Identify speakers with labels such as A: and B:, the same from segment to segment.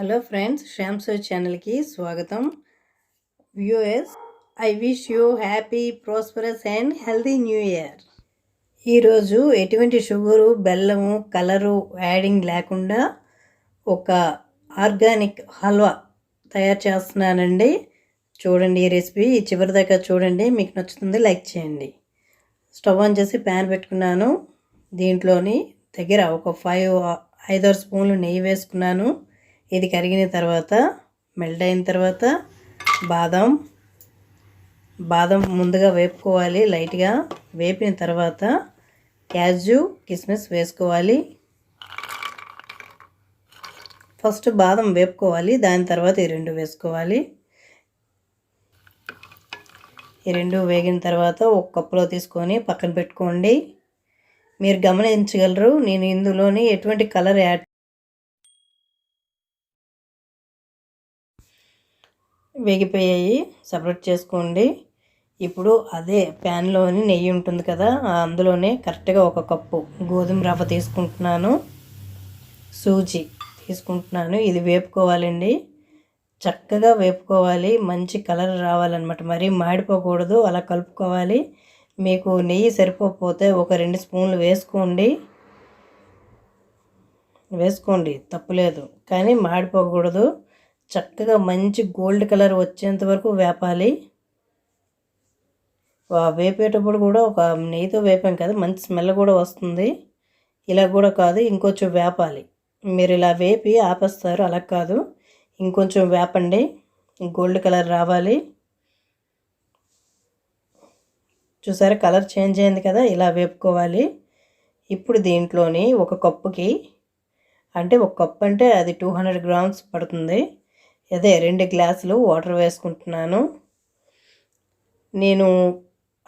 A: Hello friends శ్యామ్సో ఛానల్కి స్వాగతం. Views I wish you happy prosperous and healthy new year. ఈరోజు ఎటువంటి షుగరు బెల్లము కలరు యాడింగ్ లేకుండా ఒక ఆర్గానిక్ హల్వా తయారు చేస్తున్నానండి. చూడండి ఈ రెసిపీ. చివరి దాకా చూడండి. మీకు నచ్చుతుంది లైక్ చేయండి. స్టవ్ ఆన్ చేసి ప్యాన్ పెట్టుకున్నాను. దీంట్లోని దగ్గర ఒక ఫైవ్ ఐదారు స్పూన్లు నెయ్యి వేసుకున్నాను. ఇది కరిగిన తర్వాత మెల్ట్ అయిన తర్వాత బాదం బాదం ముందుగా వేపుకోవాలి లైట్గా వేపిన తర్వాత క్యాజు కిస్మిస్ వేసుకోవాలి. ఫస్ట్ బాదం వేపుకోవాలి దాని తర్వాత ఈ రెండు వేసుకోవాలి. ఈ రెండు వేగిన తర్వాత ఒక కప్పులో తీసుకొని పక్కన పెట్టుకోండి. మీరు గమనించగలరు నేను ఇందులోని ఎటువంటి కలర్ యాడ్ వేగిపోయాయి. సపరేట్ చేసుకోండి. ఇప్పుడు అదే ప్యాన్లోని నెయ్యి ఉంటుంది కదా అందులోనే కరెక్ట్గా ఒక కప్పు గోధుమ రవ్వ తీసుకుంటున్నాను. సూజీ తీసుకుంటున్నాను. ఇది వేపుకోవాలండి. చక్కగా వేపుకోవాలి. మంచి కలర్ రావాలన్నమాట. మరీ మాడిపోకూడదు. అలా కలుపుకోవాలి. మీకు నెయ్యి సరిపోకపోతే ఒక రెండు స్పూన్లు వేసుకోండి. వేసుకోండి. తప్పులేదు. కానీ మాడిపోకూడదు. చక్కగా మంచి గోల్డ్ కలర్ వచ్చేంత వరకు వేపాలి. వేపేటప్పుడు కూడా ఒక నెయ్యితో వేపాం కదా మంచి స్మెల్ కూడా వస్తుంది. ఇలా కూడా కాదు ఇంకొంచెం వేపాలి. మీరు ఇలా వేపి ఆపేస్తారు అలా కాదు. ఇంకొంచెం వేపండి గోల్డ్ కలర్ రావాలి. చూసారా కలర్ చేంజ్ అయింది కదా ఇలా వేపుకోవాలి. ఇప్పుడు దీంట్లోని ఒక కప్పుకి అంటే ఒక కప్పు అంటే అది టూ హండ్రెడ్ గ్రామ్స్ పడుతుంది. అదే రెండు గ్లాసులు వాటర్ వేసుకుంటున్నాను. నేను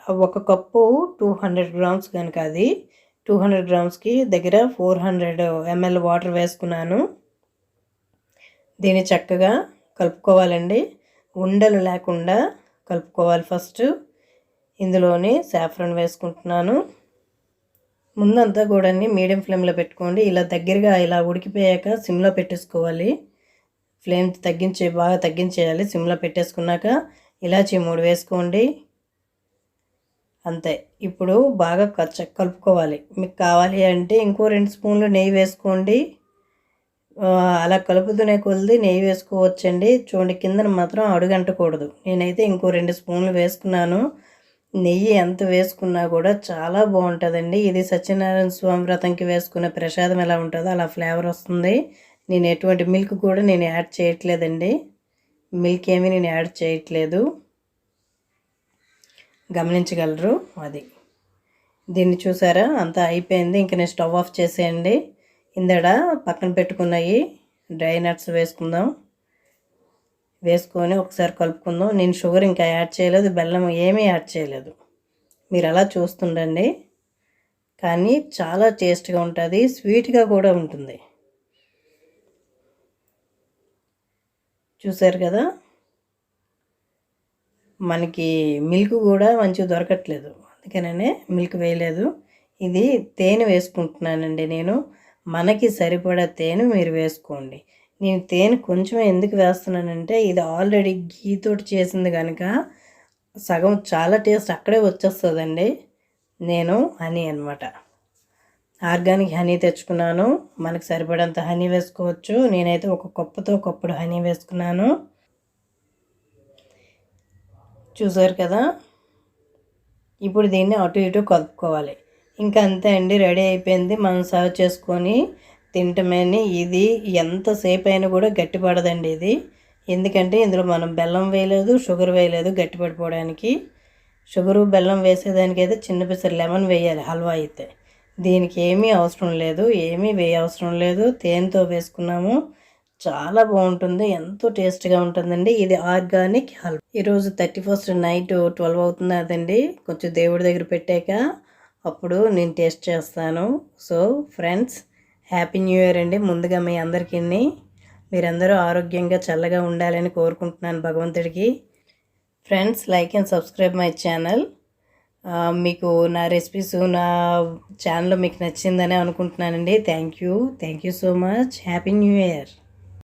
A: ఒక కప్పు టూ హండ్రెడ్ గ్రామ్స్ కనుక అది టూ హండ్రెడ్ గ్రామ్స్కి దగ్గర ఫోర్ హండ్రెడ్ ఎంఎల్ వాటర్ వేసుకున్నాను. దీన్ని చక్కగా కలుపుకోవాలండి. ఉండలు లేకుండా కలుపుకోవాలి ఫస్ట్. ఇందులోని సాఫ్రన్ వేసుకుంటున్నాను. ముందంతా కూడా మీడియం ఫ్లేమ్లో పెట్టుకోండి. ఇలా దగ్గరగా ఇలా ఉడికిపోయాక సిమ్లో పెట్టేసుకోవాలి. ఫ్లేమ్ తగ్గించే బాగా తగ్గించేయాలి. సిమ్లో పెట్టేసుకున్నాక ఇలాచి మూడు వేసుకోండి. అంతే. ఇప్పుడు బాగా కచ్చ కలుపుకోవాలి. మీకు కావాలి అంటే ఇంకో రెండు స్పూన్లు నెయ్యి వేసుకోండి. అలా కలుపుతూనే కొలిది నెయ్యి వేసుకోవచ్చండి. చూడండి కిందన మాత్రం అడుగంటకూడదు. నేనైతే ఇంకో రెండు స్పూన్లు వేసుకున్నాను. నెయ్యి ఎంత వేసుకున్నా కూడా చాలా బాగుంటుందండి. ఇది సత్యనారాయణ స్వామి వ్రతంకి వేసుకునే ప్రసాదం ఎలా ఉంటుందో అలా ఫ్లేవర్ వస్తుంది. నేను ఎటువంటి మిల్క్ కూడా నేను యాడ్ చేయట్లేదండి. మిల్క్ ఏమీ నేను యాడ్ చేయట్లేదు. గమనించగలరు అది. దీన్ని చూసారా? అంతా అయిపోయింది. ఇంక నేను స్టవ్ ఆఫ్ చేసేయండి. ఇందడ పక్కన పెట్టుకున్నాయి డ్రై నట్స్ వేసుకుందాం. వేసుకొని ఒకసారి కలుపుకుందాం. నేను షుగర్ ఇంకా యాడ్ చేయలేదు. బెల్లం ఏమీ యాడ్ చేయలేదు. మీరు అలా చూస్తుండండి. కానీ చాలా టేస్ట్గా ఉంటుంది. స్వీట్గా కూడా ఉంటుంది. చూసారు కదా? మనకి మిల్క్ కూడా మంచిగా దొరకట్లేదు. అందుకనే మిల్క్ వేయలేదు. ఇది తేనె వేసుకుంటున్నానండి నేను. మనకి సరిపడా తేనె మీరు వేసుకోండి. నేను తేనె కొంచెం ఎందుకు వేస్తున్నానంటే ఇది ఆల్రెడీ గీతోటి చేసింది కనుక సగం చాలా టేస్ట్ అక్కడే వచ్చేస్తుందండి. నేను అని అనమాట ఆర్గానిక్ హనీ తెచ్చుకున్నాను. మనకు సరిపడంత హనీ వేసుకోవచ్చు. నేనైతే ఒక కప్పుతో కప్పుడు హనీ వేసుకున్నాను. చూసారు కదా? ఇప్పుడు దీన్ని అటు ఇటు కలుపుకోవాలి. ఇంకా అంతే అండి రెడీ అయిపోయింది. మనం సర్వ్ చేసుకొని తింటమని ఇది ఎంతసేపు అయినా కూడా గట్టిపడదండి ఇది. ఎందుకంటే ఇందులో మనం బెల్లం వేయలేదు షుగర్ వేయలేదు గట్టిపడిపోవడానికి. షుగరు బెల్లం వేసేదానికైతే చిన్న పిసర్ లెమన్ వేయాలి హల్వా అయితే. దీనికి ఏమీ అవసరం లేదు ఏమీ వేయవసరం లేదు. తేనెతో వేసుకున్నాము. చాలా బాగుంటుంది. ఎంతో టేస్ట్గా ఉంటుందండి. ఇది ఆర్గానిక్ హల్వా. ఈరోజు థర్టీ ఫస్ట్ నైట్ ట్వెల్వ్ అవుతుంది అదండి కొంచెం దేవుడి దగ్గర పెట్టాక అప్పుడు నేను టేస్ట్ చేస్తాను. So friends happy new year అండి. ముందుగా మీ అందరికీ మీరందరూ ఆరోగ్యంగా చల్లగా ఉండాలని కోరుకుంటున్నాను భగవంతుడికి. Friends like and subscribe my channel. మీకు నా రెసిపీస్ నా ఛానల్ మీకు నచ్చిందని అనుకుంటున్నానండి. Thank you thank you so much happy new year